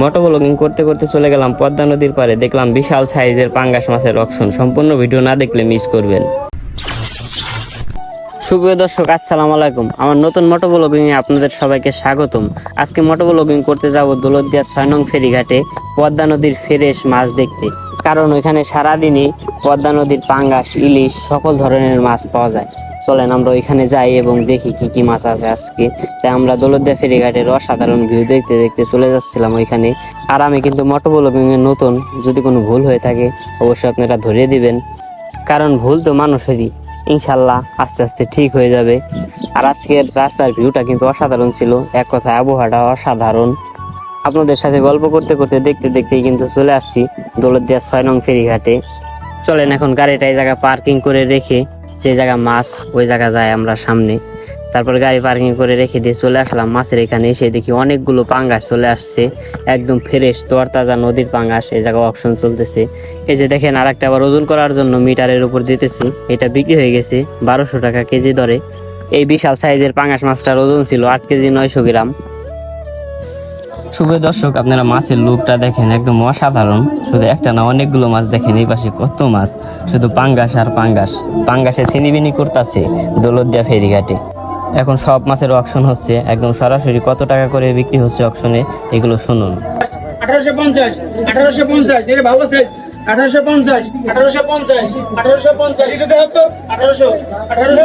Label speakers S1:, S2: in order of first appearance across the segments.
S1: মোটো blogging করতে করতে চলে গেলাম পদ্মা নদীর পারে দেখলাম বিশাল সাইজের পাঙ্গাস মাছের অকশন সম্পূর্ণ ভিডিও না দেখলে মিস করবেন। সুপ্রিয় দর্শক, আসসালামু আলাইকুম। আমার নতুন মোটো ব্লগিং এ আপনাদের সবাইকে স্বাগতম। আজকে মোটো ব্লগিং করতে যাব দৌলতদিয়া ছয় নং ফেরিঘাটে পদ্মা নদীর ফ্রেশ মাছ দেখতে। কারণ ওইখানে সারাদিনই পদ্মা নদীর পাঙ্গাস, ইলিশ সকল ধরনের মাছ পাওয়া যায়। চলেন আমরা ওইখানে যাই এবং দেখি কি কি মাছ আছে আজকে। তাই আমরা দৌলতদিয়া ফেরিঘাটের অসাধারণ ভিউ দেখতে দেখতে চলে যাচ্ছিলাম ওইখানে। আর আমি কিন্তু মোটো নতুন, যদি কোনো ভুল হয়ে থাকে, অবশ্যই আপনারা ধরিয়ে দিবেন। কারণ ভুল তো মানুষেরই। ইনশাল্লাহ আস্তে আস্তে ঠিক হয়ে যাবে। আর আজকের রাস্তার ভিউটা কিন্তু অসাধারণ ছিল। এক কথায় আবহাওয়াটা অসাধারণ। আপনাদের সাথে গল্প করতে করতে দেখতে দেখতেই কিন্তু চলে আসছি দৌলতদিয়া ছয় নং ফেরিঘাটে। চলেন এখন গাড়িটা এই জায়গায় পার্কিং করে রেখে যে জায়গা মাছ, ওই জায়গা যায় আমরা সামনে। তারপর গাড়ি পার্কিং করে রেখে দিয়ে চলে আসলাম মাছের এখানে। এসে দেখি অনেকগুলো পাঙ্গাস চলে আসছে, একদম ফ্রেশ তরতাজা নদীর পাঙ্গাস, এই জায়গায় অপশন চলতেছে। এই যে দেখেন আর একটা আবার ওজন করার জন্য মিটারের উপর দিতেছি। এটা বিক্রি হয়ে গেছে বারোশো টাকা কেজি দরে। এই বিশাল সাইজের পাঙ্গাস মাছটার ওজন ছিল আট কেজি নয়শো গ্রাম। শুভ দর্শক, আপনারা মাছের লুকটা দেখেন একদম অসাধারণ। শুধু একটা না, অনেকগুলো মাছ দেখেন, এই পাশে কত মাছ। শুধু পাঙ্গাস আর পাঙ্গাস। পাঙ্গাসে ছিনিবিনি করতেছে দৌলদিয়া ফেরিঘাটে। এখন সব মাছের অকশন হচ্ছে। একদম সরাসরি কত টাকা করে বিক্রি হচ্ছে অকশনে এগুলো শুনুন।
S2: আঠারোশো পঞ্চাশ আঠারোশো পঞ্চাশ ভালো সাইজ আঠারোশো পঞ্চাশ আঠারোশো পঞ্চাশ আঠারোশো পঞ্চাশ আঠারোশো আঠারোশো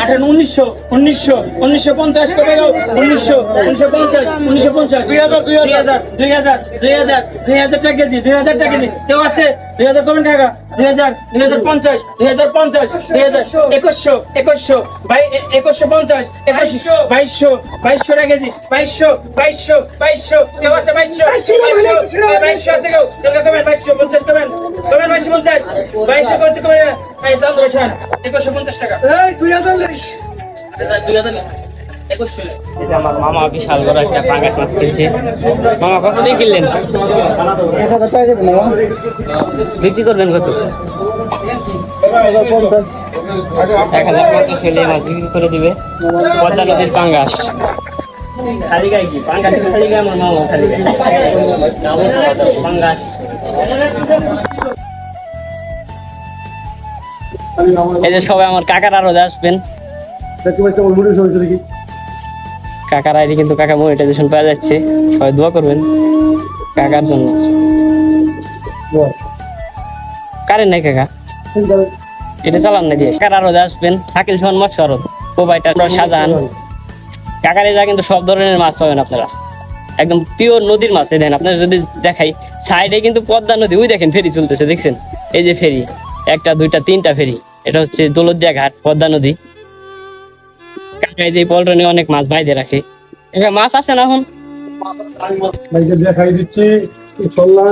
S2: আঠারো উনিশশো উনিশশো উনিশশো পঞ্চাশ কমে গেল। উনিশশো উনিশশো পঞ্চাশ উনিশশো পঞ্চাশ দুই হাজার দুই হাজার। দুই হাজার দুই হাজার দুই হাজার টাকা কেজি দুই হাজার টাকা কেজি। কেউ আছে? দুই হাজার কমে টাকা দুই হাজার দুই হাজার পঞ্চাশ দুই হাজার পঞ্চাশ দুই হাজার একুশশো একুশশো একুশশো পঞ্চাশ একুশশো বাইশশো। বাইশশো টাকা কেজি বাইশশো বাইশশো বাইশশো কেউ আছে বাইশশো? বাইশশো বাইশশো আছে কেউ? বাইশশো পঞ্চাশ কমেন্ট। বাইশশো পঞ্চাশ। বাইশশো করছে একুশশো পঞ্চাশ টাকা। দুই হাজার দুই হাজার একুশশো
S1: এই যে আমার মামা বিশাল বড় একটা পাঙ্গাস মাছ কিনছে। মামা কত দিয়ে কিনলেন? বিক্রি করবেন কত? এক হাজার পঞ্চাশ হলে মাছ বিক্রি করে দিবে। পদ্মা নদীর পাঙ্গাস। খালি গাই কি? পাঙ্গাস খালি গাই আমার মামা খালি গাই পাঙ্গাস। এই যে সবাই আমার কাকার আরও আসবেন। কাকার আইডি কিন্তু কাকা মনিটাইজেশন পাওয়া যাচ্ছে। সবাই দোয়া করবেন কাকার জন্য। কারেন্ট নাই কাকা? এটা চালান না দিয়ে কাকার আরও আসবেন শাকিল সোহান মৎস্য আরত কোবাইটা সাজান। কাকার জায়গায় কিন্তু সব ধরনের মাছ পাবেন আপনারা। একদম পিওর নদীর মাছ দেখেন আপনারা যদি দেখাই সাইডে কিন্তু পদ্মা নদী ওই দেখেন ফেরি চলতেছে দেখছেন? এই যে ফেরি একটা দুইটা তিনটা ফেরি এটা হচ্ছে দৌলতদিয়া ঘাট পদ্মা নদী। কাকা এই যে পল্টনে অনেক মাছ বাইরে রাখে। মাছ আছে না এখন?
S3: ভাইকে দেখাই দিচ্ছি চল্লা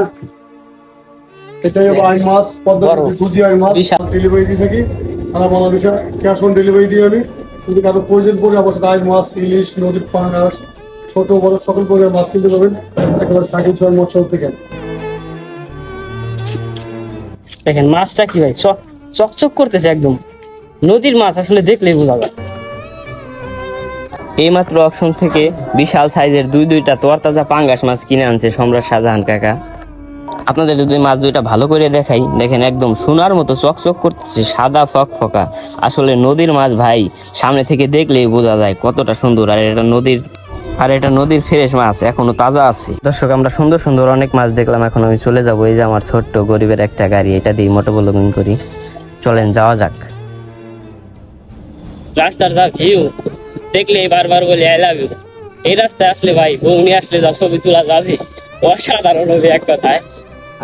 S3: এটাই হলো আই মাছ
S1: বড়।
S3: খুঁজি আই মাছ ডেলিভারি দিয়ে থাকি। সারা বাংলাদেশে ক্যাশ অন ডেলিভারি দিই আমি। যদি কারও প্রয়োজন পড়ে আমার আই মাছ ইলিশ নদীর ছোট বড় সকল প্রকারের মাছ কিনতে পাবেন একেবারে সাইকেল ছয় মৎস্য থেকে।
S1: দেখেন মাছটা কি ভাই চক চকচক করতেছে একদম। নদীর মাছ আসলে দেখলেই বোঝা যায়। এইমাত্র অপশন থেকে বিশাল সাইজের দুই দুইটা তোয়ারতাজা পাঙ্গাস মাছ কিনে আনছে সম্রাট শাহজাহান কাকা। আপনাদের যদি মাছ দুইটা ভালো করে দেখাই, দেখেন একদম সোনার মতো চকচক করতেছে, সাদা ফক ফকা। আসলে নদীর মাছ ভাই, সামনে থেকে দেখলেই বোঝা যায় কতটা সুন্দর। আর এটা নদীর, আর এটা নদীর ফ্রেশ মাছ এখনও তাজা আছে। দর্শক, আমরা সুন্দর সুন্দর অনেক মাছ দেখলাম, এখন আমি চলে যাব। এই যে আমার ছোট্ট গরিবের একটা গাড়ি, এটা দিয়ে মোটো ব্লগিং করি। চলেন, যাওয়া যাক। রাস্তার যা ভিউ দেখলে বারবার বলি আই লাভ ইউ এই রাস্তায় আসলে ভাই বৌনি আসলে যা ছবি তোলা যাবে। অসাধারণ হবে এক কথায়।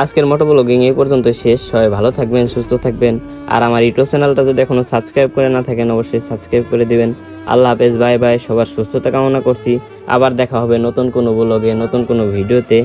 S1: আজকের মোটো ব্লগিং এই পর্যন্ত শেষ। সবাই ভালো থাকবেন, সুস্থ থাকবেন। আর আমার ইউটিউব চ্যানেলটা যদি এখনও সাবস্ক্রাইব করে না থাকেন, অবশ্যই সাবস্ক্রাইব করে দিবেন। আল্লাহ হাফেজ, বাই বাই। সবার সুস্থতা কামনা করছি। আবার দেখা হবে নতুন কোনো ব্লগে নতুন কোনো ভিডিওতে